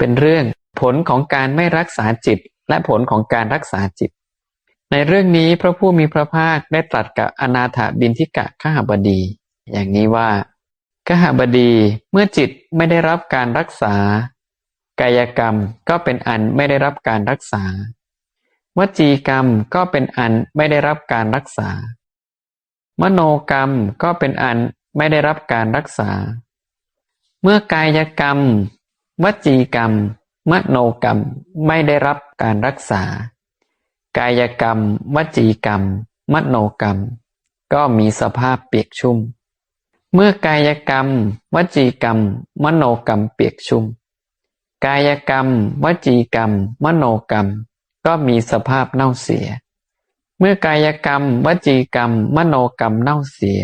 เป็นเรื่องผลของการไม่รักษาจิต และผลของการรักษาจิต ในเรื่องนี้พระผู้มีพระภาคได้ตรัสกับอนาถบินทิกะขหบดี อย่างนี้ว่าขหบดีเมื่อจิตไม่ได้รับการรักษา กายกรรมก็เป็นอันไม่ได้รับการรักษาวจีกรรมก็เป็นอันไม่ได้รับการรักษา มโนกรรมก็เป็นอันไม่ได้รับการรักษา เมื่อกายกรรม วจีกรรม มโนกรรมไม่ได้รับการรักษา กายกรรม วจีกรรม มโนกรรม ก็มีสภาพเปียกชุ่ม เมื่อกายกรรม วจีกรรม มโนกรรมเปียกชุ่ม กายกรรม วจีกรรม มโนกรรม ก็มีสภาพเน่าเสีย เมื่อกายกรรม วจีกรรม มโนกรรมเน่าเสีย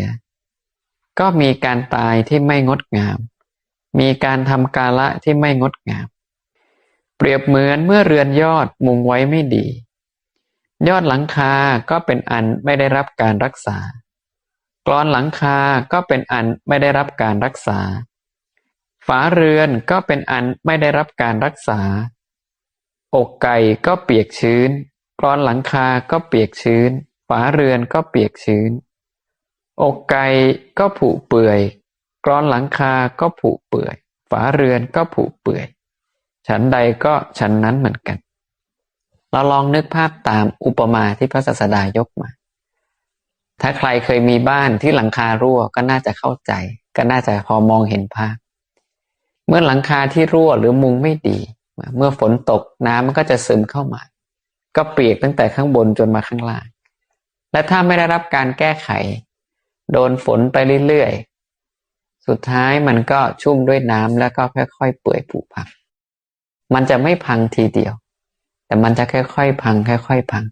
ก็มีการตายที่ไม่งดงาม มีการทำกาละที่ไม่งดงาม เปรียบเหมือนเมื่อเรือนยอดมุงไว้ไม่ดี ยอดหลังคาก็เป็นอันไม่ได้รับการรักษากรอนหลังคาก็เป็นอันไม่ได้รับการรักษา ฝาเรือนก็เป็นอันไม่ได้รับการรักษา อกไก่ก็เปียกชื้นกรอนหลังคาก็เปียกชื้น ฝาเรือนก็เปียกชื้น อกไก่ก็ผุเปื่อย กรอนหลังคาก็ผุเปื่อย ฝาเรือนก็ผุเปื่อย ฉันใดก็ฉันนั้นเหมือนกัน เราลองนึกภาพตามอุปมาที่พระศาสดายกมา ถ้าใครเคยมีบ้านที่หลังคารั่วก็น่าจะเข้าใจ ก็น่าจะพอมองเห็นภาพ เมื่อหลังคาที่รั่วหรือมุงไม่ดี เมื่อฝนตกน้ำมันก็จะซึมเข้ามา ก็เปียกตั้งแต่ข้างบนจนมาข้างล่าง และถ้าไม่ได้รับการแก้ไข โดนฝนไปเรื่อย สุดท้ายมันก็ชุ่มด้วยน้ำแล้วก็ค่อยๆเปื่อยผุพัง มันจะไม่พังทีเดียว แต่มันจะค่อยๆพัง ค่อย ๆ พัง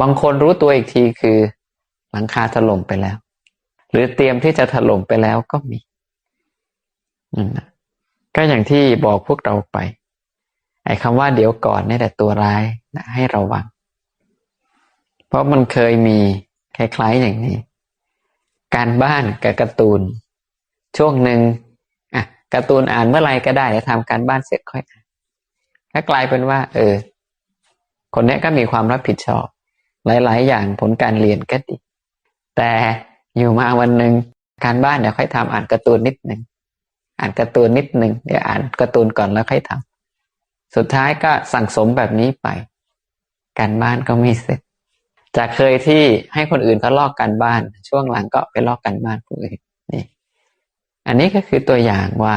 บางคนรู้ตัวอีกทีคือหลังคาถล่มไปแล้ว หรือเตรียมที่จะถล่มไปแล้วก็มีก็อย่างที่บอกพวกเราไป ไอ้คำว่าเดี๋ยวก่อนนี่แหละตัวร้ายนะให้ระวัง เพราะมันเคยมีคล้ายๆอย่างนี้ การบ้านกับการ์ตูน ช่วงหนึ่งอะการ์ตูนอ่านเมื่อไรก็ได้แล้วทำการบ้านเสร็จค่อยอ่านก็กลายเป็นว่า เออ คนนี้ก็มีความรับผิดชอบ หลาย ๆ อย่างผลการเรียนก็ดี แต่อยู่มาวันหนึ่งการบ้านเดี๋ยวค่อยทำอ่านการ์ตูนนิดหนึ่งอ่านการ์ตูนนิดหนึ่งเดี๋ยวอ่านการ์ตูนก่อนแล้วค่อยทำสุดท้ายก็สั่งสมแบบนี้ไป การบ้านก็ไม่เสร็จ จากเคยที่ให้คนอื่นเขาลอกการบ้าน ช่วงหลังก็ไปลอกการบ้านผู้อื่นนี่ อันนี้ก็คือตัวอย่างว่า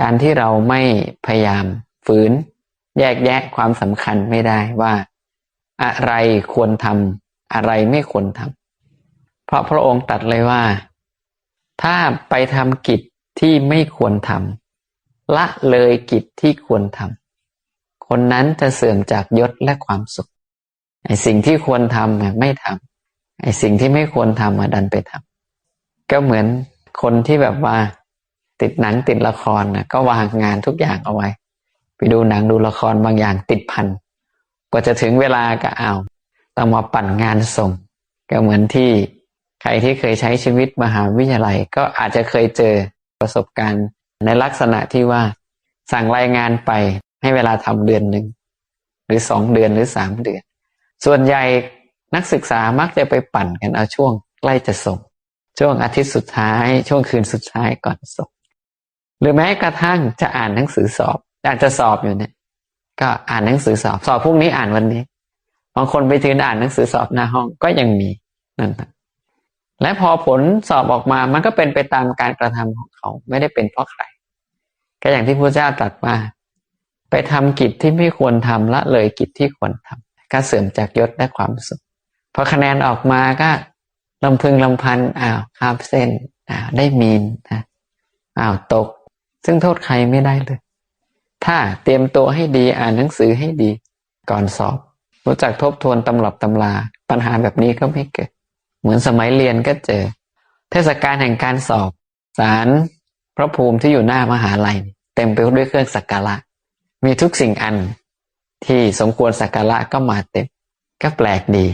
การที่เราไม่พยายามฝืน แยกแยะความสำคัญไม่ได้ว่า อะไรควรทำอะไรไม่ควรทำเพราะพระองค์ตรัสเลยว่า ถ้าไปทำกิจที่ไม่ควรทำละเลยกิจที่ควรทำคนนั้นจะเสื่อมจากยศและความสุขไอสิ่งที่ควรทำไม่ทำไอสิ่งที่ไม่ควรทำมาดันไปทำก็เหมือน คนที่แบบว่าติดหนังติดละครนะก็วางงานทุกอย่างเอาไว้ ไปดูหนังดูละครบางอย่างติดพันกว่าจะถึงเวลาก็เอาต้องมาปั่นงานส่ง ก็เหมือนที่ใครที่เคยใช้ชีวิตมหาวิทยาลัย ก็อาจจะเคยเจอประสบการณ์ในลักษณะที่ว่า สั่งรายงานไปให้เวลาทำเดือนหนึ่งหรือสองเดือนหรือสามเดือน ส่วนใหญ่นักศึกษามักจะไปปั่นกันเอาช่วงใกล้จะส่ง ช่วงอาทิตย์สุดท้าย ช่วงคืนสุดท้ายก่อนส่งหรือแม้กระทั่งจะอ่านหนังสือสอบอาจจะสอบอยู่เนี่ย ก็อ่านหนังสือสอบ สอบพรุ่งนี้อ่านวันนี้บางคนไปยืนอ่านหนังสือสอบหน้าห้องก็ยังมีนั่นแหละและพอผลสอบออกมามันก็เป็นไปตามการกระทำของเขา ไม่ได้เป็นเพราะใครก็อย่างที่พระเจ้าตรัสว่า ไปทำกิจที่ไม่ควรทำละเลยกิจที่ควรทำก็เสื่อมจากยศและความสุขพอคะแนนออกมาก็ ลำพึงลำพันอ้าวขามเส้นอ้าวได้มีนนะอ้าวตก ซึ่งโทษใครไม่ได้เลย ถ้าเตรียมตัวให้ดีอ่านหนังสือให้ดี ก่อนสอบ รู้จักทบทวนตำรับตำราปัญหาแบบนี้ก็ไม่เกิด เหมือนสมัยเรียนก็เจอ เทศกาลแห่งการสอบสารพระภูมิที่อยู่หน้ามหาลัย เต็มไปด้วยเครื่องสักการะ มีทุกสิ่งอันที่สมควรสักการะก็มาเต็มก็แปลกดี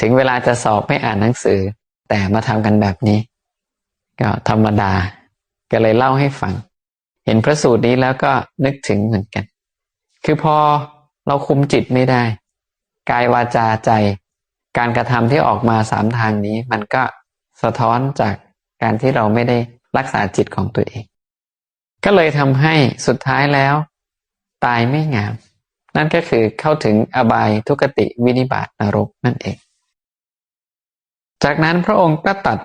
ถึงเวลาจะสอบไม่อ่านหนังสือ แต่มาทำกันแบบนี้ ก็ธรรมดา ก็เลยเล่าให้ฟัง เห็นพระสูตรนี้แล้วก็นึกถึงเหมือนกัน คือพอเราคุมจิตไม่ได้ กายวาจาใจ การกระทำที่ออกมาสามทางนี้ มันก็สะท้อนจากการที่เราไม่ได้รักษาจิตของตัวเอง ก็เลยทำให้สุดท้ายแล้ว ตายไม่งาม นั่นก็คือเข้าถึงอบายทุกติวินิบาตนรกนั่นเอง จากนั้นพระองค์ก็ตัด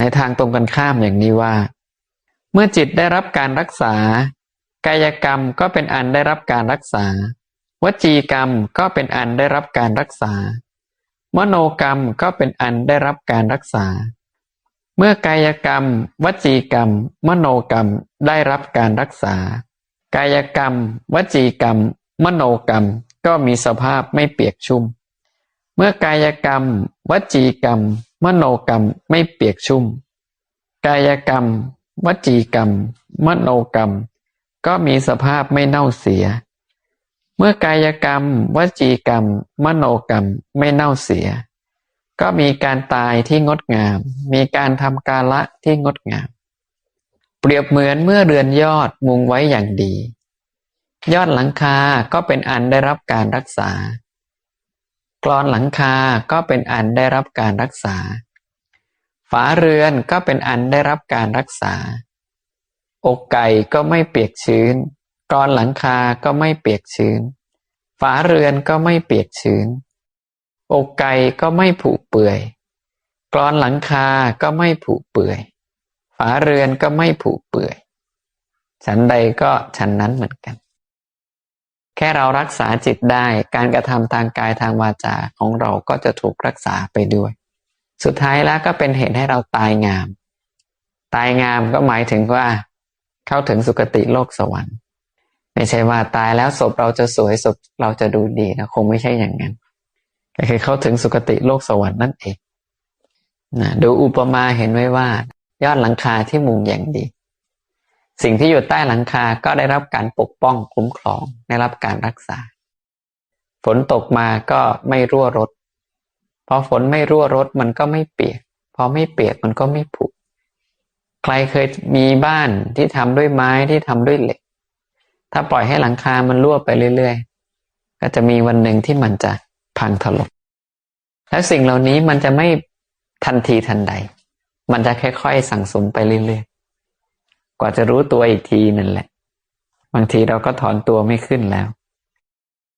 ในทางตรงกันข้ามอย่างนี้ว่า เมื่อจิตได้รับการรักษา กายกรรมก็เป็นอันได้รับการรักษา วจีกรรมก็เป็นอันได้รับการรักษา มโนกรรมก็เป็นอันได้รับการรักษา เมื่อกายกรรม วจีกรรม มโนกรรมได้รับการรักษา กายกรรม วจีกรรม มโนกรรมก็มีสภาพไม่เปียกชุ่ม มื่อกายกรรม วจีกรรม มโนกรรมไม่เปียกชุ่ม กายกรรม วจีกรรม มโนกรรม ก็มีสภาพไม่เน่าเสีย เมื่อกายกรรม วจีกรรม มโนกรรมไม่เน่าเสีย ก็มีการตายที่งดงาม มีการทำกาละที่งดงาม เปรียบเหมือนเมื่อเรือนยอดมุงไว้อย่างดี ยอดหลังคาก็เป็นอันได้รับการรักษา กรอนหลังคาก็เป็นอันได้รับการรักษา ฝาเรือนก็เป็นอันได้รับการรักษา อกไก่ก็ไม่เปียกชื้น กรอนหลังคาก็ไม่เปียกชื้น ฝาเรือนก็ไม่เปียกชื้น อกไก่ก็ไม่ผุเปื่อย กรอนหลังคาก็ไม่ผุเปื่อย ฝาเรือนก็ไม่ผุเปื่อย ฉันใดก็ฉันนั้นเหมือนกัน แค่เรารักษาจิตได้การกระทำทางกายทางวาจาของเราก็จะถูกรักษาไปด้วย สุดท้ายแล้วก็เป็นเหตุให้เราตายงาม ตายงามก็หมายถึงว่า เข้าถึงสุคติโลกสวรรค์ ไม่ใช่ว่าตายแล้วศพเราจะสวยศพเราจะดูดีนะคงไม่ใช่อย่างนั้น ก็คือเข้าถึงสุคติโลกสวรรค์นั่นเองนะดูอุปมาเห็นไว้ว่า ยอดหลังคาที่มุงอย่างดี สิ่งที่อยู่ใต้หลังคาก็ได้รับการปกป้องคุ้มครองได้รับการรักษา ฝนตกมาก็ไม่รั่วรถพอฝนไม่รั่วรถมันก็ไม่เปียก พอไม่เปียกมันก็ไม่ผุใครเคยมีบ้านที่ทำด้วยไม้ที่ทำด้วยเหล็ก ถ้าปล่อยให้หลังคามันรั่วไปเรื่อยๆ ก็จะมีวันหนึ่งที่มันจะพังถล่มแล้วสิ่งเหล่านี้มันจะไม่ทันทีทันใด มันจะค่อยๆสั่งสมไปเรื่อยๆ กว่าจะรู้ตัวอีกทีนั่นแหละ บางทีเราก็ถอนตัวไม่ขึ้นแล้ว